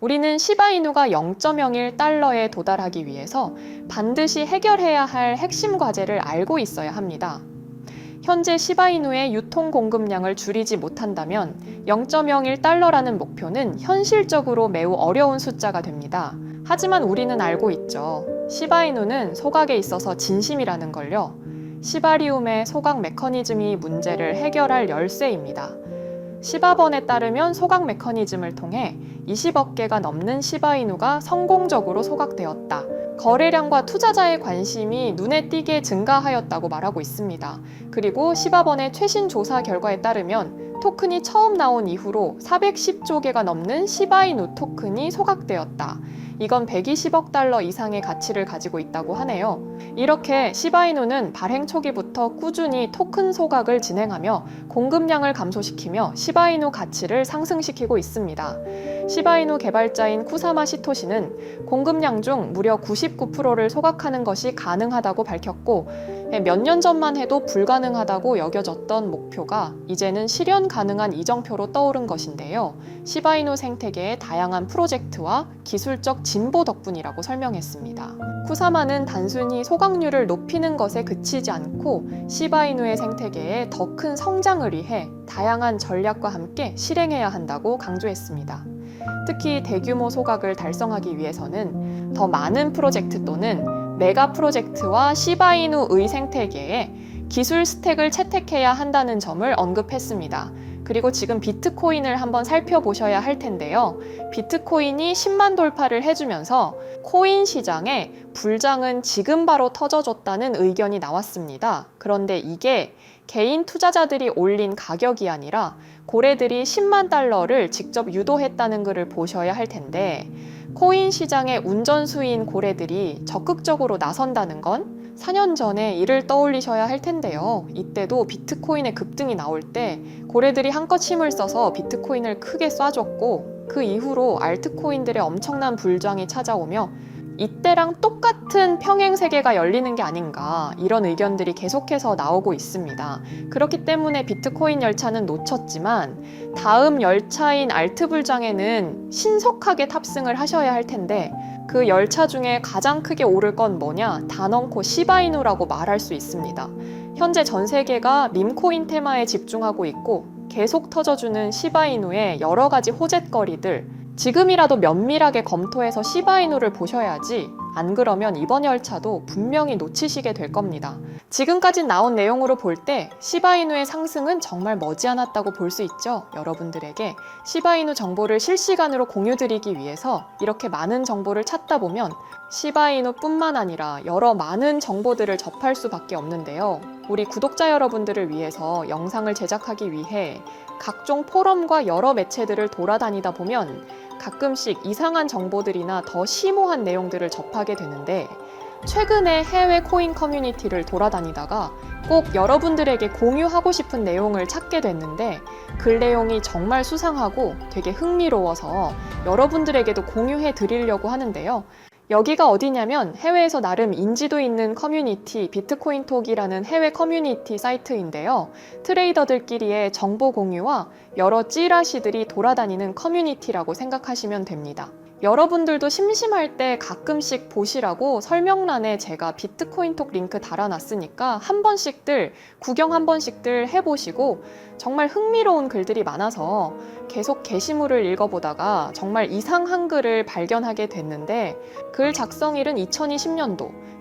우리는 시바이누가 0.01 달러에 도달하기 위해서 반드시 해결해야 할 핵심 과제를 알고 있어야 합니다. 현재 시바이누의 유통 공급량을 줄이지 못한다면 0.01 달러라는 목표는 현실적으로 매우 어려운 숫자가 됩니다. 하지만 우리는 알고 있죠. 시바이누는 소각에 있어서 진심이라는 걸요. 시바리움의 소각 메커니즘이 문제를 해결할 열쇠입니다. 시바번에 따르면 소각 메커니즘을 통해 20억 개가 넘는 시바이누가 성공적으로 소각되었다. 거래량과 투자자의 관심이 눈에 띄게 증가하였다고 말하고 있습니다. 그리고 시바번의 최신 조사 결과에 따르면 토큰이 처음 나온 이후로 410조 개가 넘는 시바이누 토큰이 소각되었다. 이건 120억 달러 이상의 가치를 가지고 있다고 하네요. 이렇게 시바이누는 발행 초기부터 꾸준히 토큰 소각을 진행하며 공급량을 감소시키며 시바이누 가치를 상승시키고 있습니다. 시바이누 개발자인 쿠사마 시토시는 공급량 중 무려 99%를 소각하는 것이 가능하다고 밝혔고 몇 년 전만 해도 불가능하다고 여겨졌던 목표가 이제는 실현 가능한 이정표로 떠오른 것인데요. 시바이누 생태계의 다양한 프로젝트와 기술적 진보 덕분이라고 설명했습니다. 쿠사마는 단순히 소각률을 높이는 것에 그치지 않고 시바이누의 생태계에 더 큰 성장을 위해 다양한 전략과 함께 실행해야 한다고 강조했습니다. 특히 대규모 소각을 달성하기 위해서는 더 많은 프로젝트 또는 메가 프로젝트와 시바이누의 생태계에 기술 스택을 채택해야 한다는 점을 언급했습니다. 그리고 지금 비트코인을 한번 살펴보셔야 할 텐데요. 비트코인이 10만 돌파를 해주면서 코인 시장에 불장은 지금 바로 터져줬다는 의견이 나왔습니다. 그런데 이게 개인 투자자들이 올린 가격이 아니라 고래들이 10만 달러를 직접 유도했다는 글을 보셔야 할 텐데 코인 시장의 운전수인 고래들이 적극적으로 나선다는 건 4년 전에 이를 떠올리셔야 할 텐데요. 이때도 비트코인의 급등이 나올 때 고래들이 한껏 힘을 써서 비트코인을 크게 쏴줬고 그 이후로 알트코인들의 엄청난 불장이 찾아오며 이때랑 똑같은 평행 세계가 열리는 게 아닌가 이런 의견들이 계속해서 나오고 있습니다. 그렇기 때문에 비트코인 열차는 놓쳤지만 다음 열차인 알트 불장에는 신속하게 탑승을 하셔야 할 텐데 그 열차 중에 가장 크게 오를 건 뭐냐? 단언코 시바이누라고 말할 수 있습니다. 현재 전 세계가 밈코인 테마에 집중하고 있고 계속 터져주는 시바이누의 여러 가지 호재거리들 지금이라도 면밀하게 검토해서 시바이누를 보셔야지 안 그러면 이번 열차도 분명히 놓치시게 될 겁니다. 지금까지 나온 내용으로 볼 때 시바이누의 상승은 정말 머지않았다고 볼 수 있죠. 여러분들에게 시바이누 정보를 실시간으로 공유드리기 위해서 이렇게 많은 정보를 찾다 보면 시바이누뿐만 아니라 여러 많은 정보들을 접할 수밖에 없는데요. 우리 구독자 여러분들을 위해서 영상을 제작하기 위해 각종 포럼과 여러 매체들을 돌아다니다 보면 가끔씩 이상한 정보들이나 더 심오한 내용들을 접하게 되는데 최근에 해외 코인 커뮤니티를 돌아다니다가 꼭 여러분들에게 공유하고 싶은 내용을 찾게 됐는데 글 내용이 정말 수상하고 되게 흥미로워서 여러분들에게도 공유해 드리려고 하는데요. 여기가 어디냐면 해외에서 나름 인지도 있는 커뮤니티 비트코인톡이라는 해외 커뮤니티 사이트인데요. 트레이더들끼리의 정보 공유와 여러 찌라시들이 돌아다니는 커뮤니티라고 생각하시면 됩니다. 여러분들도 심심할 때 가끔씩 보시라고 설명란에 제가 비트코인톡 링크 달아놨으니까 한 번씩들 구경 한 번씩들 해보시고 정말 흥미로운 글들이 많아서 계속 게시물을 읽어보다가 정말 이상한 글을 발견하게 됐는데 글 작성일은 2020년도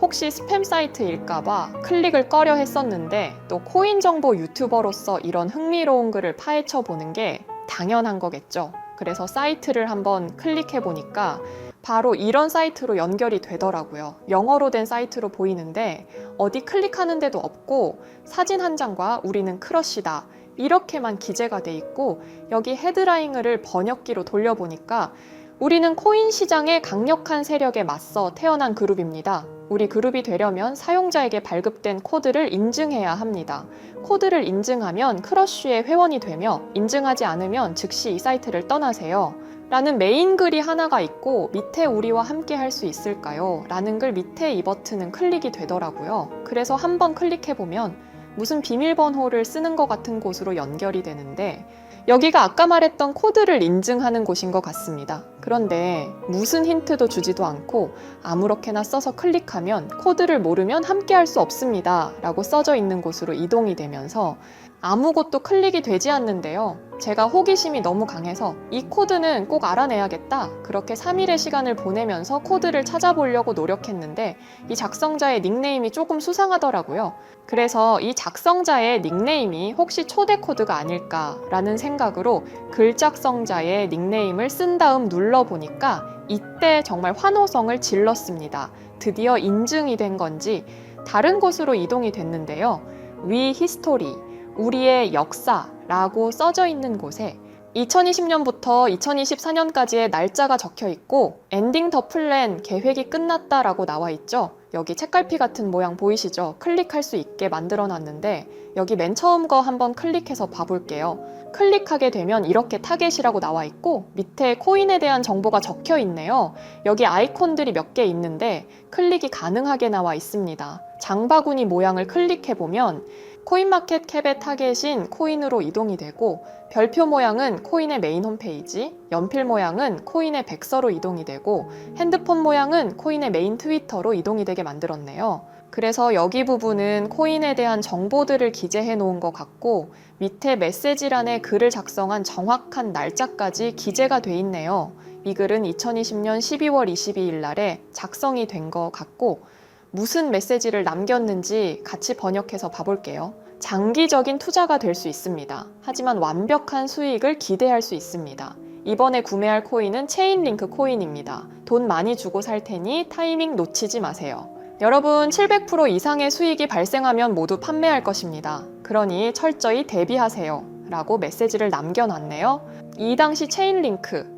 혹시 스팸 사이트일까봐 클릭을 꺼려 했었는데 또 코인 정보 유튜버로서 이런 흥미로운 글을 파헤쳐 보는 게 당연한 거겠죠. 그래서 사이트를 한번 클릭해 보니까 바로 이런 사이트로 연결이 되더라고요. 영어로 된 사이트로 보이는데 어디 클릭하는 데도 없고 사진 한 장과 우리는 크러쉬다. 이렇게만 기재가 돼 있고 여기 헤드라인을 번역기로 돌려보니까 우리는 코인 시장의 강력한 세력에 맞서 태어난 그룹입니다. 우리 그룹이 되려면 사용자에게 발급된 코드를 인증해야 합니다. 코드를 인증하면 크러쉬의 회원이 되며 인증하지 않으면 즉시 이 사이트를 떠나세요. 라는 메인 글이 하나가 있고 밑에 우리와 함께 할 수 있을까요? 라는 글 밑에 이 버튼은 클릭이 되더라고요. 그래서 한번 클릭해 보면 무슨 비밀번호를 쓰는 것 같은 곳으로 연결이 되는데 여기가 아까 말했던 코드를 인증하는 곳인 것 같습니다. 그런데 무슨 힌트도 주지도 않고 아무렇게나 써서 클릭하면 코드를 모르면 함께 할 수 없습니다. 라고 써져 있는 곳으로 이동이 되면서 아무것도 클릭이 되지 않는데요. 제가 호기심이 너무 강해서 이 코드는 꼭 알아내야겠다. 그렇게 3일의 시간을 보내면서 코드를 찾아보려고 노력했는데 이 작성자의 닉네임이 조금 수상하더라고요. 그래서 이 작성자의 닉네임이 혹시 초대 코드가 아닐까라는 생각으로 글 작성자의 닉네임을 쓴 다음 눌러보니까 이때 정말 환호성을 질렀습니다. 드디어 인증이 된 건지 다른 곳으로 이동이 됐는데요. 위 히스토리, 우리의 역사라고 써져 있는 곳에 2020년부터 2024년까지의 날짜가 적혀 있고 엔딩 더 플랜 계획이 끝났다라고 나와 있죠. 여기 책갈피 같은 모양 보이시죠? 클릭할 수 있게 만들어 놨는데 여기 맨 처음 거 한번 클릭해서 봐볼게요. 클릭하게 되면 이렇게 타겟이라고 나와 있고 밑에 코인에 대한 정보가 적혀 있네요. 여기 아이콘들이 몇 개 있는데 클릭이 가능하게 나와 있습니다. 장바구니 모양을 클릭해 보면 코인마켓 캡의 타겟인 코인으로 이동이 되고 별표 모양은 코인의 메인 홈페이지, 연필 모양은 코인의 백서로 이동이 되고 핸드폰 모양은 코인의 메인 트위터로 이동이 되게 만들었네요. 그래서 여기 부분은 코인에 대한 정보들을 기재해 놓은 것 같고 밑에 메시지란에 글을 작성한 정확한 날짜까지 기재가 돼 있네요. 이 글은 2020년 12월 22일 날에 작성이 된 것 같고 무슨 메시지를 남겼는지 같이 번역해서 봐볼게요. 장기적인 투자가 될 수 있습니다. 하지만 완벽한 수익을 기대할 수 있습니다. 이번에 구매할 코인은 체인링크 코인입니다. 돈 많이 주고 살 테니 타이밍 놓치지 마세요. 여러분, 700% 이상의 수익이 발생하면 모두 판매할 것입니다. 그러니 철저히 대비하세요. 라고 메시지를 남겨놨네요. 이 당시 체인링크,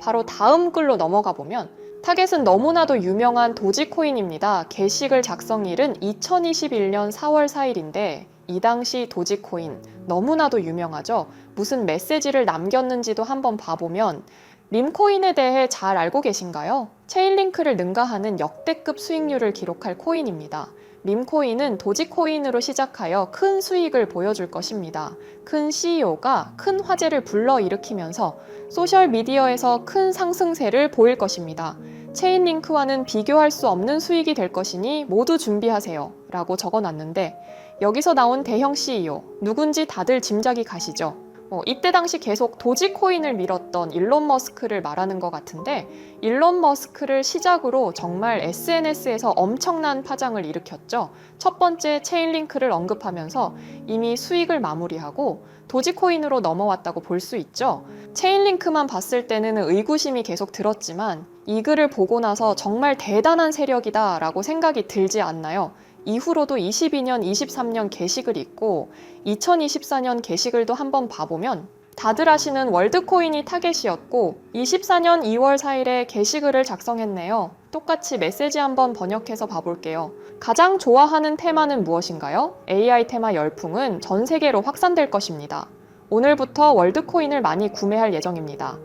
바로 다음 글로 넘어가 보면 타겟은 너무나도 유명한 도지코인입니다. 게시글 작성일은 2021년 4월 4일인데 이 당시 도지코인 너무나도 유명하죠. 무슨 메시지를 남겼는지도 한번 봐보면 림코인에 대해 잘 알고 계신가요? 체인링크를 능가하는 역대급 수익률을 기록할 코인입니다. 림코인은 도지코인으로 시작하여 큰 수익을 보여줄 것입니다. 큰 CEO가 큰 화제를 불러일으키면서 소셜미디어에서 큰 상승세를 보일 것입니다. 체인링크와는 비교할 수 없는 수익이 될 것이니 모두 준비하세요. 라고 적어 놨는데 여기서 나온 대형 CEO, 누군지 다들 짐작이 가시죠? 어, 이때 당시 계속 도지코인을 밀었던 일론 머스크를 말하는 것 같은데 일론 머스크를 시작으로 정말 SNS에서 엄청난 파장을 일으켰죠. 첫 번째 체인링크를 언급하면서 이미 수익을 마무리하고 도지코인으로 넘어왔다고 볼 수 있죠. 체인링크만 봤을 때는 의구심이 계속 들었지만 이 글을 보고 나서 정말 대단한 세력이다라고 생각이 들지 않나요? 이후로도 22년, 23년 게시글이 있고 2024년 게시글도 한번 봐보면 다들 아시는 월드코인이 타겟이었고 24년 2월 4일에 게시글을 작성했네요. 똑같이 메시지 한번 번역해서 봐볼게요. 가장 좋아하는 테마는 무엇인가요? AI 테마 열풍은 전 세계로 확산될 것입니다. 오늘부터 월드코인을 많이 구매할 예정입니다.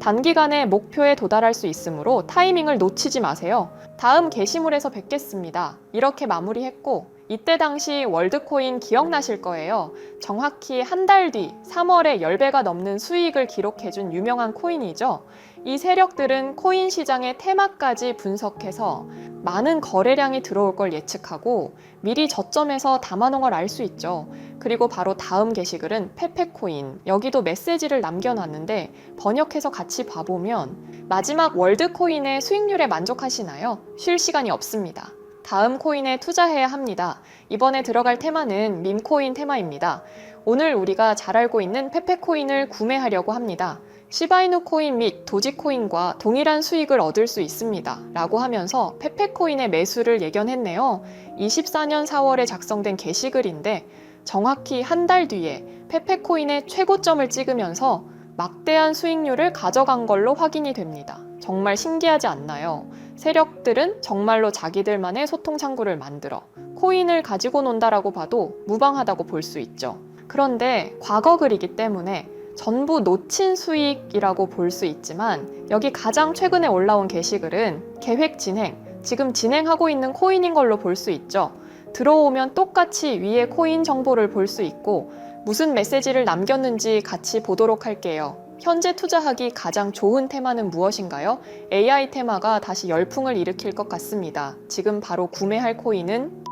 단기간에 목표에 도달할 수 있으므로 타이밍을 놓치지 마세요. 다음 게시물에서 뵙겠습니다. 이렇게 마무리했고 이때 당시 월드코인 기억나실 거예요. 정확히 한 달 뒤 3월에 10배가 넘는 수익을 기록해준 유명한 코인이죠. 이 세력들은 코인 시장의 테마까지 분석해서 많은 거래량이 들어올 걸 예측하고 미리 저점에서 담아놓은 걸 알 수 있죠. 그리고 바로 다음 게시글은 페페코인. 여기도 메시지를 남겨놨는데 번역해서 같이 봐보면 마지막 월드코인의 수익률에 만족하시나요? 쉴 시간이 없습니다. 다음 코인에 투자해야 합니다. 이번에 들어갈 테마는 밈코인 테마입니다. 오늘 우리가 잘 알고 있는 페페코인을 구매하려고 합니다. 시바이누 코인 및 도지코인과 동일한 수익을 얻을 수 있습니다. 라고 하면서 페페코인의 매수를 예견했네요. 24년 4월에 작성된 게시글인데 정확히 한 달 뒤에 페페코인의 최고점을 찍으면서 막대한 수익률을 가져간 걸로 확인이 됩니다. 정말 신기하지 않나요? 세력들은 정말로 자기들만의 소통 창구를 만들어 코인을 가지고 논다라고 봐도 무방하다고 볼 수 있죠. 그런데 과거 글이기 때문에 전부 놓친 수익이라고 볼 수 있지만 여기 가장 최근에 올라온 게시글은 계획 진행, 지금 진행하고 있는 코인인 걸로 볼 수 있죠. 들어오면 똑같이 위에 코인 정보를 볼 수 있고 무슨 메시지를 남겼는지 같이 보도록 할게요. 현재 투자하기 가장 좋은 테마는 무엇인가요? AI 테마가 다시 열풍을 일으킬 것 같습니다. 지금 바로 구매할 코인은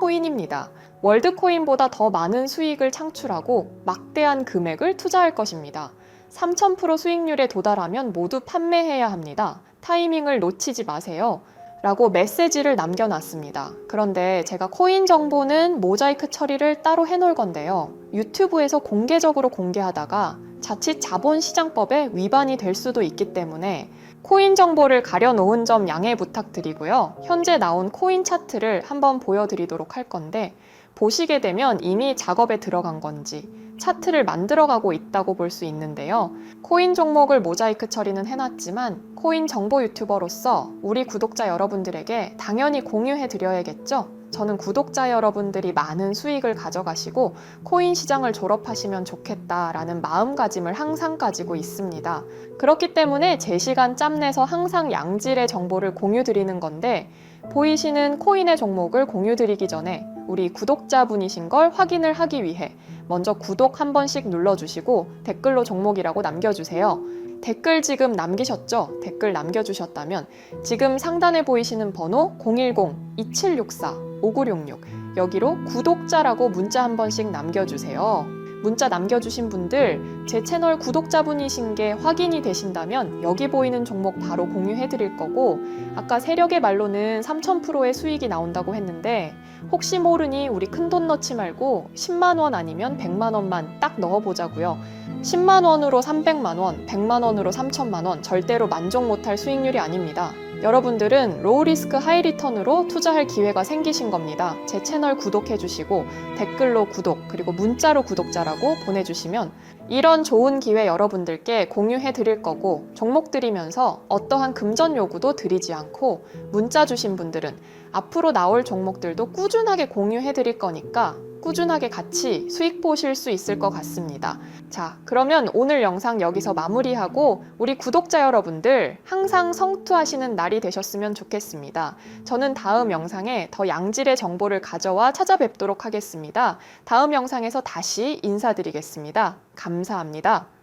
코인입니다. 월드코인보다 더 많은 수익을 창출하고 막대한 금액을 투자할 것입니다. 3000% 수익률에 도달하면 모두 판매해야 합니다. 타이밍을 놓치지 마세요. 라고 메시지를 남겨놨습니다. 그런데 제가 코인 정보는 모자이크 처리를 따로 해놓을 건데요. 유튜브에서 공개적으로 공개하다가 자칫 자본시장법에 위반이 될 수도 있기 때문에 코인 정보를 가려놓은 점 양해 부탁드리고요. 현재 나온 코인 차트를 한번 보여드리도록 할 건데 보시게 되면 이미 작업에 들어간 건지 차트를 만들어가고 있다고 볼 수 있는데요. 코인 종목을 모자이크 처리는 해놨지만 코인 정보 유튜버로서 우리 구독자 여러분들에게 당연히 공유해 드려야겠죠? 저는 구독자 여러분들이 많은 수익을 가져가시고 코인 시장을 졸업하시면 좋겠다라는 마음가짐을 항상 가지고 있습니다. 그렇기 때문에 제 시간 짬내서 항상 양질의 정보를 공유 드리는 건데 보이시는 코인의 종목을 공유 드리기 전에 우리 구독자분이신 걸 확인을 하기 위해 먼저 구독 한 번씩 눌러주시고 댓글로 종목이라고 남겨주세요. 댓글 지금 남기셨죠? 댓글 남겨주셨다면 지금 상단에 보이시는 번호 010-2764-5966 여기로 구독자라고 문자 한 번씩 남겨주세요. 문자 남겨주신 분들 제 채널 구독자분이신 게 확인이 되신다면 여기 보이는 종목 바로 공유해 드릴 거고 아까 세력의 말로는 3000%의 수익이 나온다고 했는데 혹시 모르니 우리 큰 돈 넣지 말고 10만 원 아니면 100만 원만 딱 넣어 보자고요. 10만 원으로 300만 원, 100만 원으로 3천만 원 절대로 만족 못할 수익률이 아닙니다. 여러분들은 로우 리스크 하이 리턴으로 투자할 기회가 생기신 겁니다. 제 채널 구독해 주시고 댓글로 구독 그리고 문자로 구독자라고 보내 주시면 이런 좋은 기회 여러분들께 공유해 드릴 거고 종목 드리면서 어떠한 금전 요구도 드리지 않고 문자 주신 분들은 앞으로 나올 종목들도 꾸준하게 공유해 드릴 거니까 꾸준하게 같이 수익 보실 수 있을 것 같습니다. 자, 그러면 오늘 영상 여기서 마무리하고 우리 구독자 여러분들 항상 성투하시는 날이 되셨으면 좋겠습니다. 저는 다음 영상에 더 양질의 정보를 가져와 찾아뵙도록 하겠습니다. 다음 영상에서 다시 인사드리겠습니다. 감사합니다.